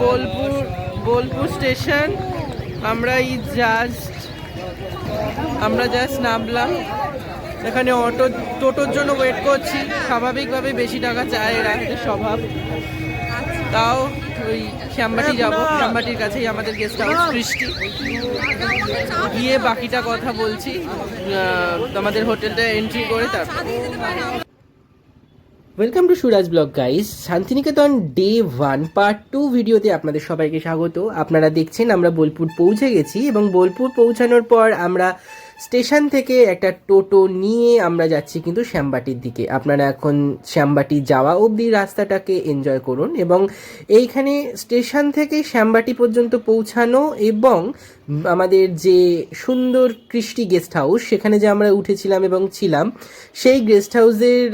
Bolpur Bolpur station. আমরা এই just আমরা জাস্ট নামলাম। এখানে অটো টোটোর জন্য ওয়েট করছি। স্বাভাবিকভাবে বেশি টাকা চায় এরা স্বভাব। তাও ওই শ্যামবাটি যাব। শ্যামবাটির কাছেই আমাদের গেস্ট হাউস কৃষ্টি গিয়ে বাকিটা কথা বলছি। আমাদের হোটেলটা এন্ট্রি করে তারপর welcome to Suraj blog guys Santiniketan day one part two ভিডিওতে আপনাদের সবাইকে স্বাগত। আপনারা দেখছেন, আমরা বোলপুর পৌঁছে গেছি এবং বোলপুর পৌঁছানোর পর আমরা স্টেশন থেকে একটা টোটো নিয়ে আমরা যাচ্ছি কিন্তু শ্যামবাটির দিকে। আপনারা এখন শ্যামবাটি যাওয়া অবধি রাস্তাটাকে এনজয় করুন এবং এইখানে স্টেশন থেকে শ্যামবাটি পর্যন্ত পৌঁছানো এবং আমাদের যে সুন্দর কৃষ্টি গেস্ট হাউস সেখানে যে আমরা উঠেছিলাম এবং ছিলাম, সেই গেস্ট হাউসের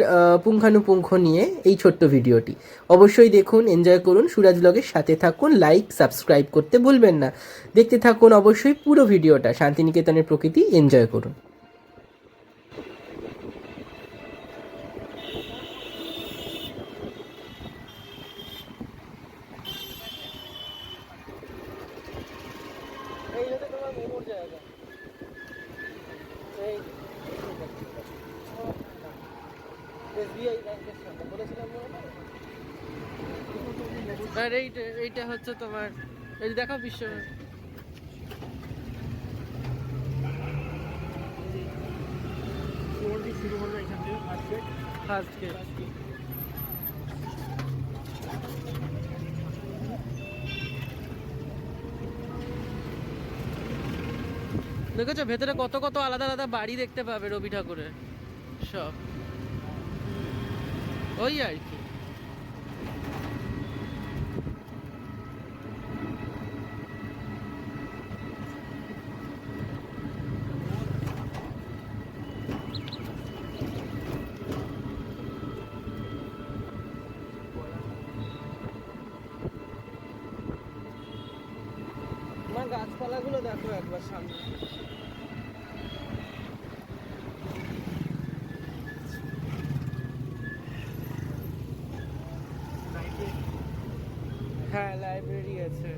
পুঙ্খানুপুঙ্খ নিয়ে এই ছোট্ট ভিডিওটি। অবশ্যই দেখুন এনজয় করুন, সুরাজ ব্লগের সাথে থাকুন লাইক সাবস্ক্রাইব করতে ভুলবেন না। দেখতে থাকুন অবশ্যই পুরো ভিডিওটা, শান্তিনিকেতনের প্রকৃতি এনজয় করুন এই হচ্ছে তোমার মোমোর জায়গা এই এসবিআই আর এইটা এইটা হচ্ছে তোমার, এই দেখো বিশ্ব। ফার্স্ট গেট দেখেছ, ভেতরে কত কত আলাদা আলাদা বাড়ি দেখতে পাবে রবি ঠাকুরের, সব। ওই আর কি। গাছপালাগুলো দেখো একবার সামনে। হ্যাঁ লাইব্রেরি আছে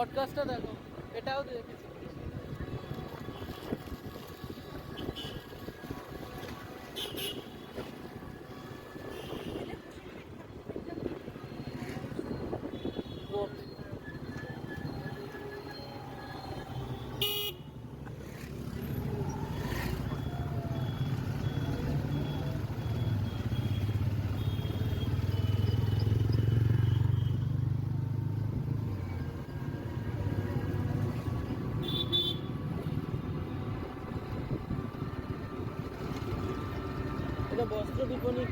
পডকাস্টটা দেখো এটাও দেখেছি। এটা বস্ত্র বিপণী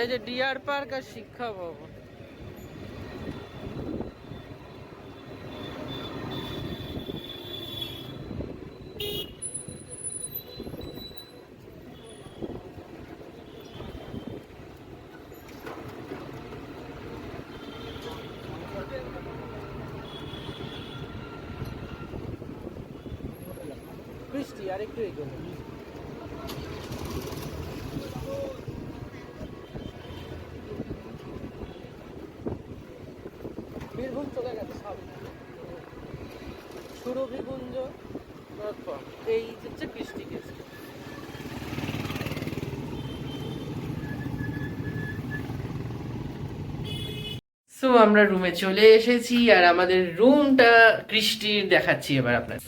এই যে ডিয়ার পার্ক আর শিক্ষা ভবন। বৃষ্টি আরেকটু এগোনো। বীরভূম চলে গেছে সুরভিকুঞ্জ তারপর এই হচ্ছে আমরা রুমে চলে এসেছি, আর আমাদের রুমটা কৃষ্টির দেখাচ্ছি এবার আপনার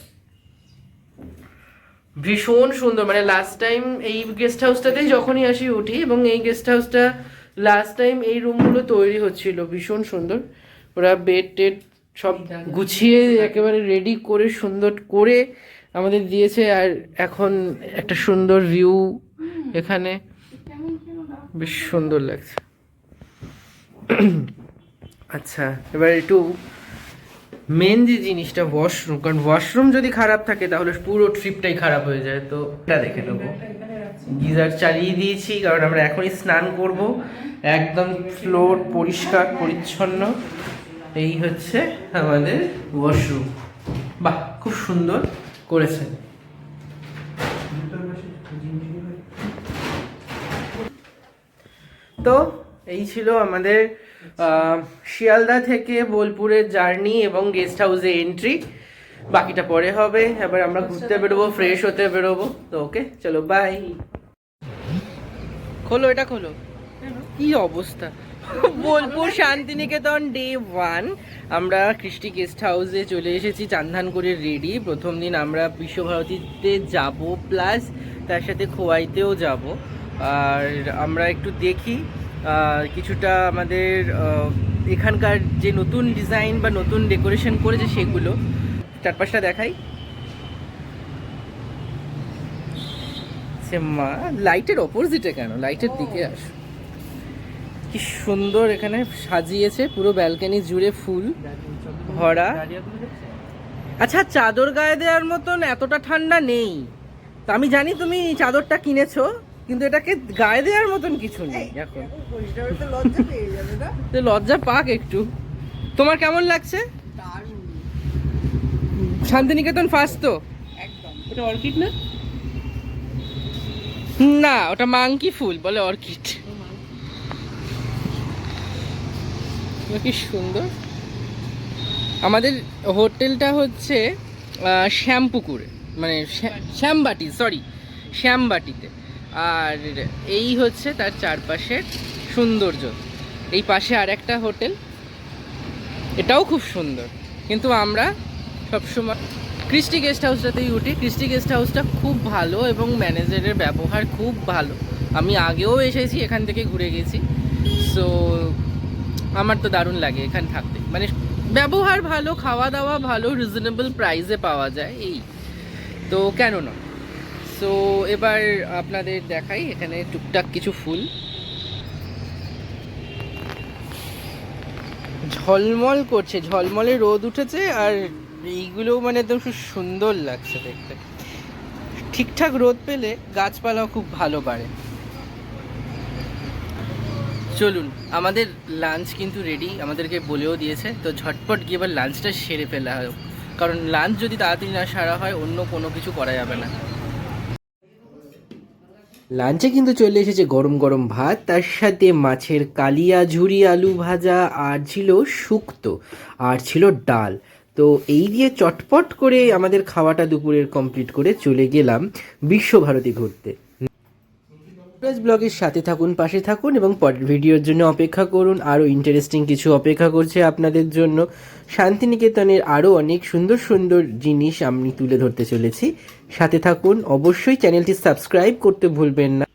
ভীষণ সুন্দর মানে লাস্ট টাইম এই গেস্ট হাউসটাতেই যখনই আসি উঠি, এবং এই গেস্ট হাউসটা লাস্ট টাইম এই রুমগুলো তৈরি হচ্ছিল, ভীষণ সুন্দর। ওরা বেড টেড সব গুছিয়ে একেবারে রেডি করে সুন্দর করে আমাদের দিয়েছে। আর এখন একটা সুন্দর ভিউ এখানে। বেশ সুন্দর লাগছে। আচ্ছা এবার একটু মেন যে জিনিসটা ওয়াশরুম কারণ ওয়াশরুম যদি খারাপ থাকে তাহলে পুরো ট্রিপটাই খারাপ হয়ে যায়। তো এটা দেখে নেব। গিজার চালিয়ে দিয়েছি কারণ আমরা এখনই স্নান করব। একদম ফ্লোর পরিষ্কার পরিচ্ছন্ন। এই হচ্ছে আমাদের ওয়াশরুম বাহ, খুব সুন্দর করেছেন। তো এই ছিল আমাদের শিয়ালদা থেকে বোলপুরের জার্নি এবং গেস্ট হাউসে এন্ট্রি। বাকিটা পরে হবে, এবার আমরা ঘুরতে বেরোবো, ফ্রেশ হতে বেরোবো। তো ওকে, চলো, বাই। খোলো, এটা খোলো। কি অবস্থা? বোলপুর শান্তিনিকেতন ডে ওয়ান আমরা কৃষ্টি গেস্ট হাউসে চলে এসেছি চান্দান করে রেডি প্রথম দিন আমরা বিশ্বভারতীতে যাব প্লাস তার সাথে খোয়াইতেও যাব। আর আমরা একটু দেখি কিছুটা আমাদের এখানকার যে নতুন ডিজাইন বা নতুন ডেকোরেশন করেছে সেগুলো চারপাশটা দেখাই। মা লাইটের অপোজিটে কেন? লাইটের দিকে আস। কি সুন্দর এখানে সাজিয়েছে পুরো ব্যালকনি জুড়ে ফুল ভরা। আচ্ছা চাদর গায়ে দেওয়ার মতন এতটা ঠান্ডা নেই। তো আমি জানি তুমি চাদরটা কিনেছো কিন্তু এটাকে গায়ে দেওয়ার মতন কিছু নেই এখন। তো লজ্জা পাক একটু। তোমার কেমন লাগছে? শান্তিনিকেতন ফার্স্ট তো? ওটা অর্কিড না? না ওটা মাংকি ফুল বলে অর্কিড। কি সুন্দর? আমাদের হোটেলটা হচ্ছে শ্যামপুকুরে মানে শ্যা- শ্যামবাটি সরি শ্যামবাটিতে। আর এই হচ্ছে তার চারপাশের সৌন্দর্য। এই পাশে আর একটা হোটেল, এটাও খুব সুন্দর। কিন্তু আমরা সবসময় ক্রিস্টি গেস্ট হাউসটাতেই উঠি। ক্রিস্টি গেস্ট হাউসটা খুব ভালো এবং ম্যানেজারের ব্যবহার খুব ভালো। আমি আগেও এসেছি, এখান থেকে ঘুরে গেছি। সো আমার তো দারুণ লাগে এখানে থাকতে। মানে ব্যবহার ভালো খাওয়া দাওয়া ভালো রিজনেবল প্রাইসে পাওয়া যায়, এই। তো কেন না? সো এবার আপনাদের দেখাই এখানে টুকটাক কিছু ফুল। ঝলমল করছে, ঝলমলে রোদ উঠেছে আর এইগুলো মানে একদম খুব সুন্দর লাগছে দেখতে। ঠিকঠাক রোদ পেলে গাছপালাও খুব ভালো বাড়ে। চলুন, আমাদের লাঞ্চ কিন্তু রেডি আমাদেরকে বলেও দিয়েছে, তো ঝটপট গিয়ে এবার লাঞ্চটা সেরে ফেলা হয় কারণ লাঞ্চ যদি তাড়াতাড়ি না সারা হয়, অন্য কোনো কিছু করা যাবে না। লাঞ্চে কিন্তু চলে এসেছে গরম গরম ভাত, তার সাথে মাছের কালিয়া, ঝুরি, আলু ভাজা, আর ছিল শুক্তো, আর ছিল ডাল। তো এই দিয়ে চটপট করে আমাদের খাওয়াটা দুপুরের কমপ্লিট করে চলে গেলাম বিশ্বভারতী ঘুরতে। প্লাস ব্লগের সাথে থাকুন, পাশে থাকুন এবং পরের ভিডিওর জন্য অপেক্ষা করুন। আরও ইন্টারেস্টিং কিছু অপেক্ষা করছে আপনাদের জন্য। শান্তিনিকেতনের আরও অনেক সুন্দর সুন্দর জিনিস আমি তুলে ধরতে চলেছি। সাথে থাকুন, অবশ্যই চ্যানেলটি সাবস্ক্রাইব করতে ভুলবেন না।